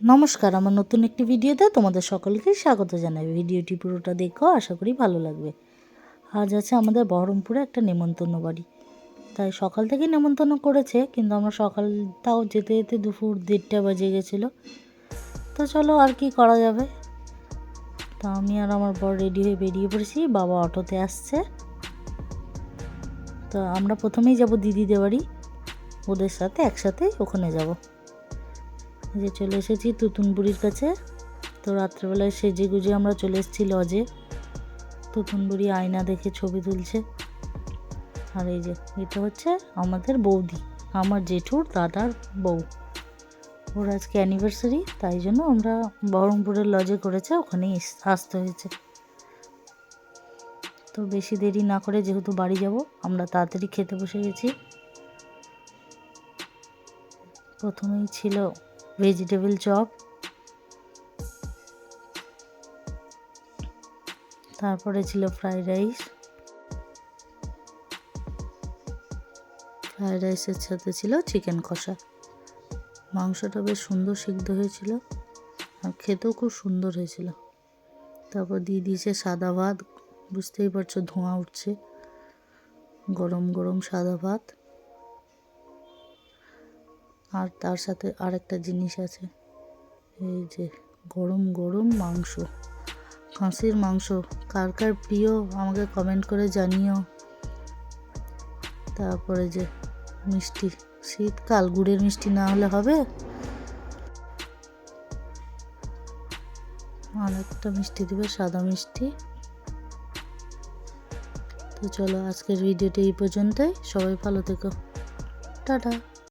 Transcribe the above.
নমস্কার, আমার নতুন একটি ভিডিওতে তোমাদের সকলকেই স্বাগত জানাই। ভিডিওটি পুরোটা দেখো, আশা করি ভালো লাগবে। আজ আছে আমাদের বহরমপুরে একটা নেমন্তন্ন বাড়ি। তাই সকাল থেকে নেমন্তন্ন করেছে, কিন্তু আমরা সকাল তাও যেতে যেতে দুপুর দেড়টা বাজে গেছিল। তো চলো আর কি করা যাবে? তো আমি আর আমার বর রেডি হয়ে বেরিয়ে পড়েছি, বাবা অটোতে আসছে। তো আমরা প্রথমেই যাব দিদিদের বাড়ি, ওদের সাথে একসাথে ওখানে যাব। যে চলে এসেছি তুতুনবুড়ির কাছে। তো রাত্রেবেলায় সেজে গুজে আমরা চলে এসেছি লজে তুতুনবুড়ি আয়না দেখে ছবি তুলছে। আর এই যে, এটা হচ্ছে আমাদের বৌদি, আমার জেঠুর দাদার বউ। ওর আজকে অ্যানিভার্সারি তাই জন্য আমরা বহরমপুরের লজে করেছে, ওখানেই আসতে হয়েছে। তো বেশি দেরি না করে যেহেতু বাড়ি যাব, আমরা তাড়াতাড়ি খেতে বসে গেছি। প্রথমেই ছিল ভেজিটেবল চপ তারপরে ছিল ফ্রাইড রাইস ফ্রাইড রাইসের সাথে ছিল চিকেন কষা। মাংসটা বেশ সুন্দর সিদ্ধ হয়েছিল আর খেতেও খুব সুন্দর হয়েছিল। তারপর দিয়ে দিয়েছে সাদা ভাত, বুঝতেই পারছ ধোঁয়া উঠছে। গরম গরম সাদা ভাত। আর তার সাথে আর একটা জিনিস আছে। এই যে গরম গরম মাংস। খাসির মাংস। কার কার প্রিয় আমাকে কমেন্ট করে জানিও। তারপরে যে মিষ্টি, শীতকাল, গুড়ের মিষ্টি না হলে হবে? আর একটা মিষ্টি দেবে, সাদা মিষ্টি। তো চলো আজকের ভিডিওটা এই পর্যন্তই। সবাই ভালো থেকো। টাটা।